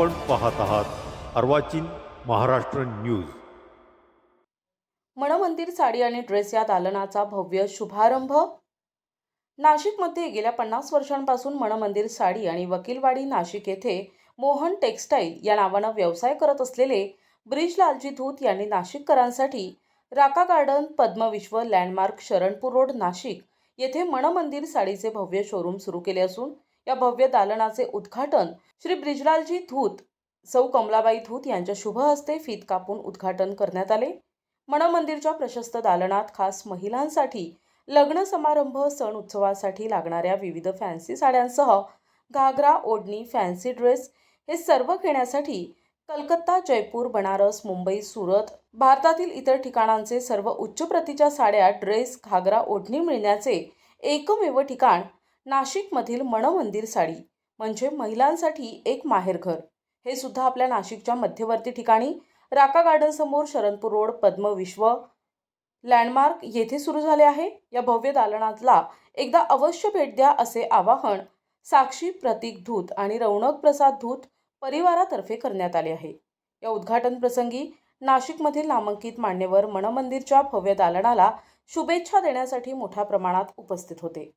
आपण पाहत आहात अर्वाचीन महाराष्ट्र न्यूज. मणमंदिर साडी आणि ड्रेस या दालनाचा भव्य शुभारंभ. नाशिकमध्ये गेल्या पन्नास वर्षांपासून मणमंदिर साडी आणि वकीलवाडी नाशिक येथे मोहन टेक्स्टाईल या नावानं व्यवसाय करत असलेले ब्रिजलालजी धूत यांनी नाशिककरांसाठी Raka Garden Padmavishwa Landmark Sharanpur Road Nashik येथे मनमंदिर साडीचे भव्य शोरूम सुरू केले असून या भव्य दालनाचे उद्घाटन श्री ब्रिजलालजी धूत सौ कमलाबाई धूत यांच्या शुभ हस्ते फीत कापून उद्घाटन करण्यात आले. मनमंदिरच्या प्रशस्त दालनात खास महिलांसाठी लग्न समारंभ सण उत्सवासाठी लागणाऱ्या विविध फॅन्सी साड्यांसह घागरा ओढणी फॅन्सी ड्रेस हे सर्व घेण्यासाठी कलकत्ता जयपूर बनारस मुंबई सुरत भारतातील इतर ठिकाणांचे सर्व उच्च प्रतीच्या साड्या ड्रेस घागरा ओढणी मिळण्याचे एकमेव ठिकाण नाशिकमधील मनमंदिर साडी म्हणजे महिलांसाठी एक माहेरघर हे सुद्धा आपल्या नाशिकच्या मध्यवर्ती ठिकाणी राका गार्डन समोर शरणपूर रोड पद्मविश्व लँडमार्क येथे सुरू झाले आहे. या भव्य दालनातला एकदा अवश्य भेट द्या असे आवाहन साक्षी प्रतीक धूत आणि रौनक प्रसाद धूत परिवारातर्फे करण्यात आले आहे. या उद्घाटन प्रसंगी नाशिकमधील नामांकित मान्यवर मनमंदिरच्या भव्य दालनाला शुभेच्छा देण्यासाठी मोठ्या प्रमाणात उपस्थित होते.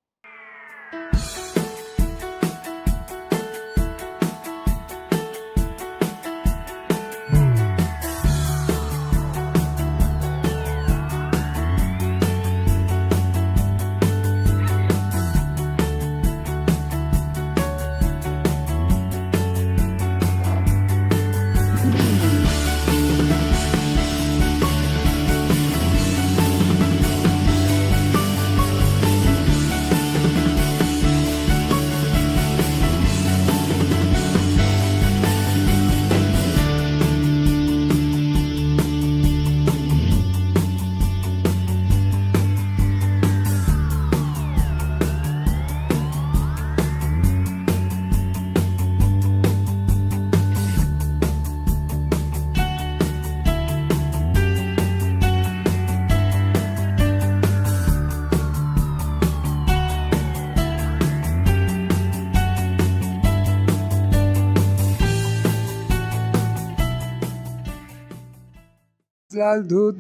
लाल धूत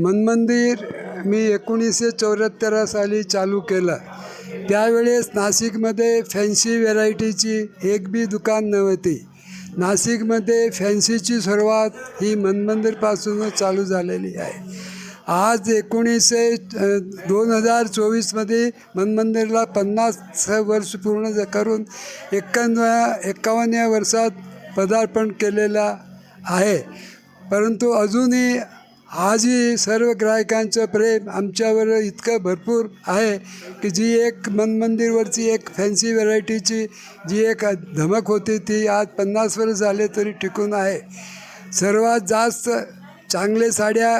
मनमंदिर मी एकोणीसशे चौऱ्याहत्तर साली चालू केलं. त्यावेळेस नाशिकमध्ये फॅन्सी व्हेरायटीची एक बी दुकान नव्हती. नाशिकमध्ये फॅन्सीची सुरुवात ही मनमंदिरपासूनच चालू झालेली आहे. आज एकोणीसशे दोन हजार चोवीसमध्ये मनमंदिरला पन्नास वर्ष पूर्ण करून एक्कावन्न एक्कावन्नव्या वर्षात पदार्पण केलेलं आहे. परंतु अजूनही आजही सर्व ग्राहकांचं प्रेम आमच्यावर इतकं भरपूर आहे की जी एक मनमंदिरवरची एक फॅन्सी व्हरायटीची जी एक धमक होती ती आज पन्नास वर्ष झाले तरी टिकून आहे. सर्वात जास्त चांगले साड्या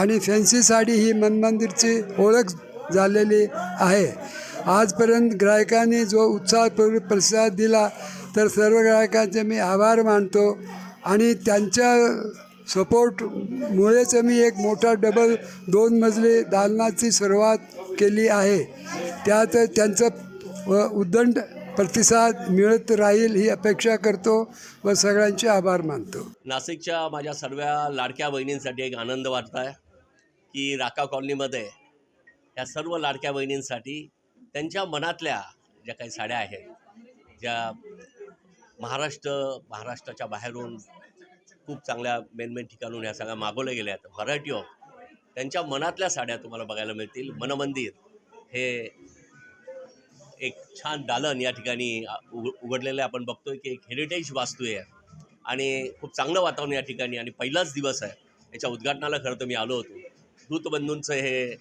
आणि फॅन्सी साडी ही मनमंदिरची ओळख झालेली आहे. आजपर्यंत ग्राहकांनी जो उत्साहपूर्वक प्रतिसाद दिला तर सर्व ग्राहकांचे मी आभार मानतो आणि त्यांच्या सपोर्टमुळेच मी एक मोठा डबल दोन मजली दालनाची सुरुवात केली आहे. त्यात त्यांचं व उद्दंड प्रतिसाद मिळत राहील ही अपेक्षा करतो व सगळ्यांचे आभार मानतो. नाशिकच्या माझ्या सर्व लाडक्या बहिणींसाठी एक आनंद वाटत आहे की राका कॉलनीमध्ये या सर्व लाडक्या बहिणींसाठी त्यांच्या मनातल्या ज्या काही साड्या आहेत ज्या महाराष्ट्र महाराष्ट्राच्या बाहेरून खूप चांगल्या मेन मेन ठिकाणून ह्या सगळ्या मागवल्या गेल्या आहेत. व्हरायटी ऑफ त्यांच्या मनातल्या साड्या तुम्हाला बघायला मिळतील. मनमंदिर हे एक छान दालन या ठिकाणी उघ उघडलेलं आपण बघतोय की एक हेरिटेज वास्तू आहे. आणि खूप चांगलं वातावरण या ठिकाणी आणि पहिलाच दिवस आहे. याच्या उद्घाटनाला खरं तर मी आलो होतो. दूतबंधूंचं हे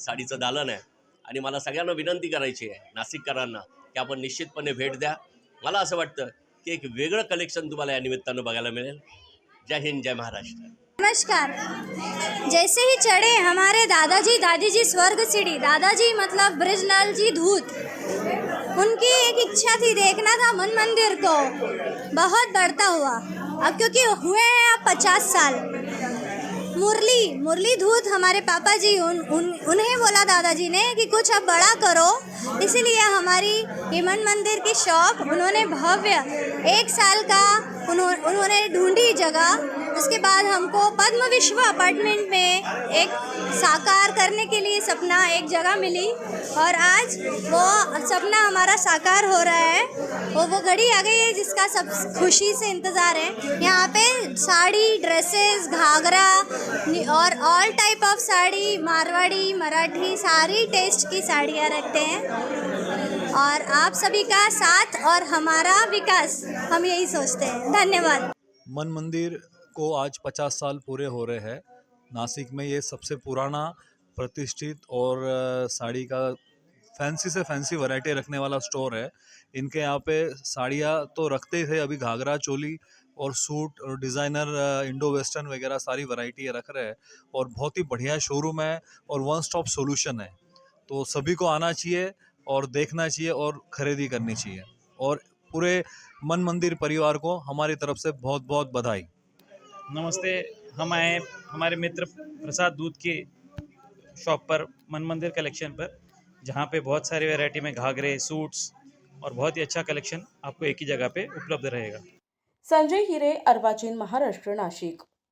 साडीचं दालन आहे. आणि मला सगळ्यांना विनंती करायची आहे नाशिककरांना की आपण निश्चितपणे भेट द्या. मला असं वाटतं ते एक वेगळं कलेक्शन तुम्हाला या निमित्तानं बघायला मिळेल. जय हिंद जय महाराष्ट्र. नमस्कार. जैसे ही चढ़े हमारे दादाजी दादी जी स्वर्ग सीढ़ी. दादाजी मतलब ब्रजलाल जी धूत. उनकी एक इच्छा थी देखना था मन मंदिर को. बहुत बढ़ता हुआ. अब क्योंकि हुए हैं अब पचास साल मुरली मुरली धूत हमारे पापा जी उन, उन उन्हें बोला दादाजी ने कि कुछ अब बड़ा करो। इसीलिए हमारी ये मन मंदिर की शॉप उन्होंने भव्य एक साल का उन्हों, उन्होंने ढूंढी जगह। उसके बाद हमको पद्म विश्व अपार्टमेंट में एक साकार करने के लिए सपना एक जगह मिली और आज वो सपना हमारा साकार हो रहा है। वो वो घड़ी आ गई है जिसका सब खुशी से इंतज़ार है। यहाँ पे साड़ी ड्रेसेस घाघरा और all type of sari, Marwari, Marathi, सारी टेस्ट की साड़ियाँ रखते हैं। और आप सभी का साथ और हमारा विकास, हम यही सोचते हैं। धन्यवाद। मन मंदिर को आज 50 साल पूरे हो रहे हैं। नासिक में ये सबसे पुराना प्रतिष्ठित और साड़ी का फैंसी से फैंसी वैरायटी रखने वाला स्टोर है। इनके यहाँ पे साड़ियाँ तो रखते ही थे, अभी घाघरा चोली और सूट और डिज़ाइनर इंडो वेस्टर्न वगैरह सारी वैरायटी रख रहे हैं और बहुत ही बढ़िया शोरूम है और वन स्टॉप सॉल्यूशन है। तो सभी को आना चाहिए और देखना चाहिए और ख़रीदी करनी चाहिए। और पूरे मन मंदिर परिवार को हमारी तरफ़ से बहुत बहुत बधाई। नमस्ते, हम आए हमारे मित्र प्रसाद दूध के शॉप पर, मन मंदिर कलेक्शन पर, जहाँ पे बहुत सारी वैरायटी में घाघरे सूट्स और बहुत ही अच्छा कलेक्शन आपको एक ही जगह पे उपलब्ध रहेगा। संजय हिरे अर्वाचीन महाराष्ट्र, नाशिक।